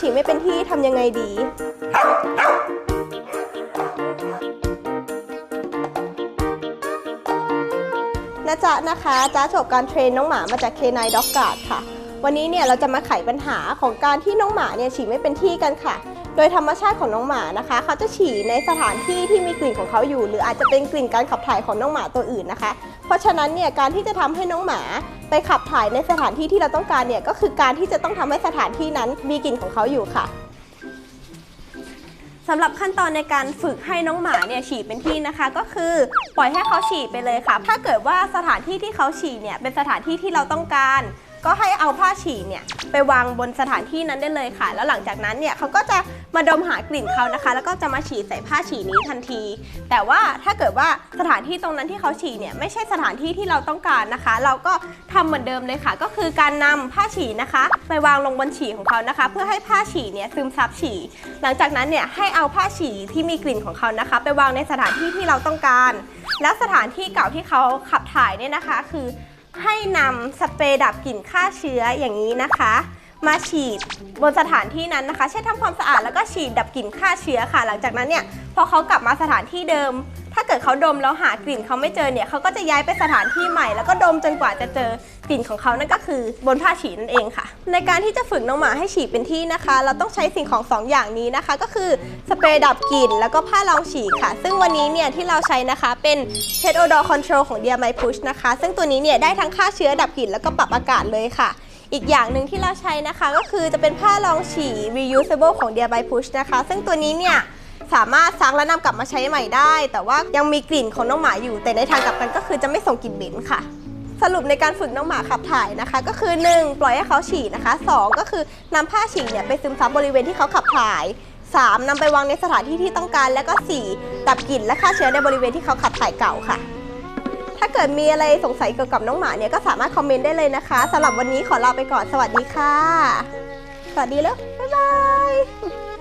ฉี่ไม่เป็นที่ทำยังไงดี นะจ๊ะนะคะจ้าจบการเทรนน้องหมามาจาก K9 Dog Guard ค่ะ วันนี้เนี่ยเราจะมาไขปัญหาของการที่น้องหมาเนี่ยฉี่ไม่เป็นที่กันค่ะ โดยธรรมชาติของน้องหมานะคะเขาจะฉี่ในสถานที่ที่มีกลิ่นของเขาอยู่ หรืออาจจะเป็นกลิ่นการขับถ่ายของน้องหมาตัวอื่นนะคะ เพราะฉะนั้นเนี่ยการที่จะทำให้น้องหมาไปขับถ่ายในสถานที่ที่เราต้องการเนี่ยก็คือการที่จะต้องทำให้สถานที่นั้นมีกลิ่นของเขาอยู่ค่ะสำหรับขั้นตอนในการฝึกให้น้องหมาเนี่ยฉี่เป็นที่นะคะ ก็คือปล่อยให้เขาฉี่ไปเลยค่ะ ถ้าเกิดว่าสถานที่ที่เขาฉี่เนี่ยเป็นสถานที่ที่เราต้องการ ก็ให้เอาผ้าฉี่เนี่ยไปวางบนสถานที่นั้นได้เลยค่ะ แล้วหลังจากนั้นเนี่ยเขาก็จะมาดมหากลิ่นเขานะคะ แล้วก็จะมาฉี่ใส่ผ้าฉี่นี้ทันที แต่ว่าถ้าเกิดว่าสถานที่ตรงนั้นที่เขาฉี่เนี่ยไม่ใช่สถานที่ที่เราต้องการนะคะ เราก็ทำเหมือนเดิมเลยค่ะ ก็คือการนำผ้าฉี่นะคะ ไปวางลงบนฉี่ของเขานะคะ เพื่อให้ผ้าฉี่เนี่ยซึมซับฉี่ หลังจากนั้นเนี่ยให้เอาผ้าฉี่ที่มีกลิ่นของเขานะคะ ไปวางในสถานที่ที่เราต้องการ และสถานที่เก่าที่เขาขับถ่ายเนี่ยนะคะ คือ ให้นำสเปรย์ดับกลิ่นฆ่าเชื้ออย่างนี้นะคะ มาฉีดบนสถานที่นั้นนะคะ เช่นทำความสะอาดแล้วก็ฉีดดับกลิ่นฆ่าเชื้อค่ะ หลังจากนั้นเนี่ยพอเขากลับมาสถานที่เดิม ถ้าเกิดเขาดมแล้วหากลิ่นเขาไม่เจอเนี่ยเขาก็จะย้ายไปสถานที่ใหม่ แล้วก็ดมจนกว่าจะเจอกลิ่นของเขานั่นก็คือบนผ้าฉี่นั่นเองค่ะ ในการที่จะฝึกน้องหมาให้ฉี่เป็นที่นะคะ เราต้องใช้สิ่งของสองอย่างนี้นะคะ ก็คือสเปรย์ดับกลิ่นแล้วก็ผ้ารองฉี่ค่ะ ซึ่งวันนี้เนี่ยที่เราใช้นะคะเป็น Head Odor Control ของ Dear My Push นะคะ ซึ่งตัวนี้เนี่ยได้ทั้งฆ่าเชื้อดับกลิ่นแล้วก็ปรับอากาศเลยค่ะอีกอย่างหนึ่งที่เราใช้นะคะก็คือจะเป็นผ้ารองฉี่ reusable ของ Dear by Push นะคะ ซึ่งตัวนี้เนี่ย สามารถซักและนำกลับมาใช้ใหม่ได้ แต่ว่ายังมีกลิ่นของน้องหมาอยู่ แต่ในทางกลับกันก็คือจะไม่ส่งกลิ่นเหม็นค่ะ สรุปในการฝึกน้องหมาขับถ่ายนะคะ ก็คือ 1. ปล่อยให้เขาฉี่นะคะ 2. ก็คือนำผ้าฉี่เนี่ยไปซึมซับบริเวณที่เขาขับถ่าย 3. นำไปวางในสถานที่ที่ต้องการ และก็ 4. ดับกลิ่นและฆ่าเชื้อในบริเวณที่เขาขับถ่ายเก่าค่ะถ้าเกิดมีอะไรสงสัยเกี่ยวกับน้องหมาเนี่ยก็สามารถคอมเมนต์ได้เลยนะคะสำหรับวันนี้ขอลาไปก่อนสวัสดีค่ะ สวัสดีแล้ว บ๊ายบาย